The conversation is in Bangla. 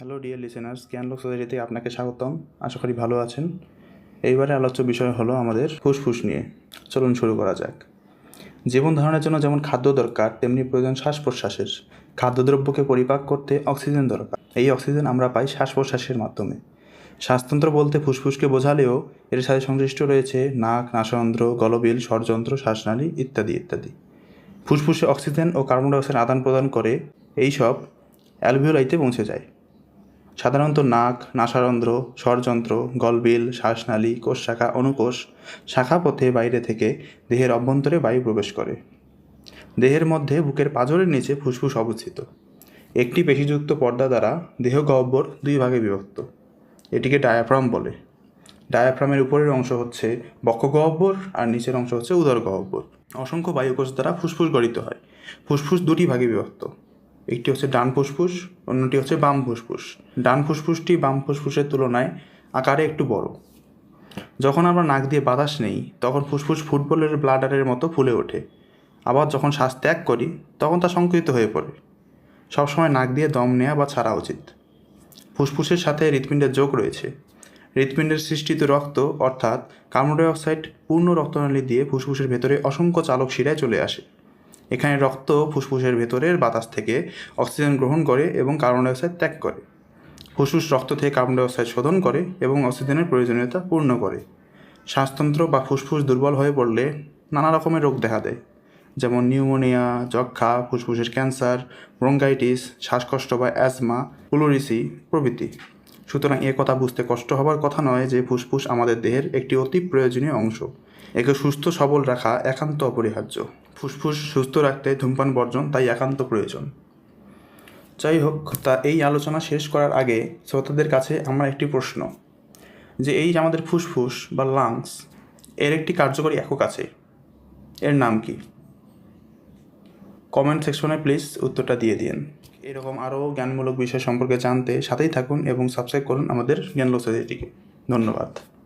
হ্যালো ডিয়ার লিসেনার্স জ্ঞানলোক সোসাইটিতে আপনাকে স্বাগতম। আশা করি ভালো আছেন। এইবারে আলোচ্য বিষয় হলো আমাদের ফুসফুস নিয়ে। চলুন শুরু করা যাক। জীবন ধারণের জন্য যেমন খাদ্য দরকার, তেমনি প্রয়োজন শ্বাস প্রশ্বাসের খাদ্যদ্রব্যকে পরিপাক করতে অক্সিজেন দরকার। এই অক্সিজেন আমরা পাই শ্বাস প্রশ্বাসের মাধ্যমে। শ্বাসতন্ত্র বলতে ফুসফুসকে বোঝালেও এর সাথে সংশ্লিষ্ট রয়েছে নাক নাসারন্ধ্র গলবিল ষড়যন্ত্র শ্বাসনালী ইত্যাদি ইত্যাদি। ফুসফুসে অক্সিজেন ও কার্বন ডাইঅক্সাইড আদান প্রদান করে এই সব অ্যালভিওলাইতে পৌঁছে যায়। সাধারণত নাক, নাসারন্ধ্র ষড়যন্ত্র গলবিল, শ্বাসনালী কোষ শাখা অনুকোষ, শাখা পথে বাইরে থেকে দেহের অভ্যন্তরে বায়ু প্রবেশ করে। দেহের মধ্যে বুকের পাঁজরের নিচে ফুসফুস অবস্থিত। একটি পেশিযুক্ত পর্দা দ্বারা দেহ গহ্বর দুই ভাগে বিভক্ত। এটিকে ডায়াফ্রাম বলে। ডায়াফ্রামের উপরের অংশ হচ্ছে বক্ষ গহ্বর আর নিচের অংশ হচ্ছে উদর গহ্বর। অসংখ্য বায়ুকোষ দ্বারা ফুসফুস গঠিত হয়। ফুসফুস দুটি ভাগে বিভক্ত। একটি হচ্ছে ডান ফুসফুস, অন্যটি হচ্ছে বাম ফুসফুস। ডান ফুসফুসটি বাম ফুসফুসের তুলনায় আকারে একটু বড়। যখন আমরা নাক দিয়ে বাতাস নেই, তখন ফুসফুস ফুটবলের ব্লাডারের মতো ফুলে ওঠে। আবার যখন শ্বাস ত্যাগ করি, তখন তা সংকুচিত হয়ে পড়ে। সবসময় নাক দিয়ে দম নেওয়া বা ছাড়া উচিত। ফুসফুসের সাথে হৃৎপিণ্ডের যোগ রয়েছে। হৃৎপিণ্ডের সৃষ্টিত রক্ত, অর্থাৎ কার্বন ডাইঅক্সাইড পূর্ণ রক্তনালী দিয়ে ফুসফুসের ভেতরে অসংখ্য চালক শিরায় চলে আসে। এখানে রক্ত ফুসফুসের ভেতরের বাতাস থেকে অক্সিজেন গ্রহণ করে এবং কার্বন ডাইঅক্সাইড ত্যাগ করে। ফুসফুস রক্ত থেকে কার্বন ডাইঅক্সাইড শোধন করে এবং অক্সিজেনের প্রয়োজনীয়তা পূর্ণ করে। শ্বাসতন্ত্র বা ফুসফুস দুর্বল হয়ে পড়লে নানা রকমের রোগ দেখা দেয়, যেমন নিউমোনিয়া যক্ষা ফুসফুসের ক্যান্সার, ব্রঙ্কাইটিস, শ্বাসকষ্ট বা অ্যাজমা, প্লুরিসি প্রভৃতি। সুতরাং এ কথা বুঝতে কষ্ট হবার কথা নয় যে ফুসফুস আমাদের দেহের একটি অতি প্রয়োজনীয় অংশ। একে সুস্থ, সবল রাখা একান্ত অপরিহার্য। ফুসফুস সুস্থ রাখতে ধূমপান বর্জন তাই একান্ত প্রয়োজন। যাই হোক, তা এই আলোচনা শেষ করার আগে শ্রোতাদের কাছে আমার একটি প্রশ্ন। যে এই আমাদের ফুসফুস বা লাংস, এর একটি কার্যকরী একক আছে। এর নাম কি? কমেন্ট সেকশনে প্লিজ উত্তরটা দিয়ে দিন। এরকম আরও জ্ঞানমূলক বিষয় সম্পর্কে জানতে সাথেই থাকুন এবং সাবস্ক্রাইব করুন আমাদের জ্ঞান সোসাইটিকে। ধন্যবাদ।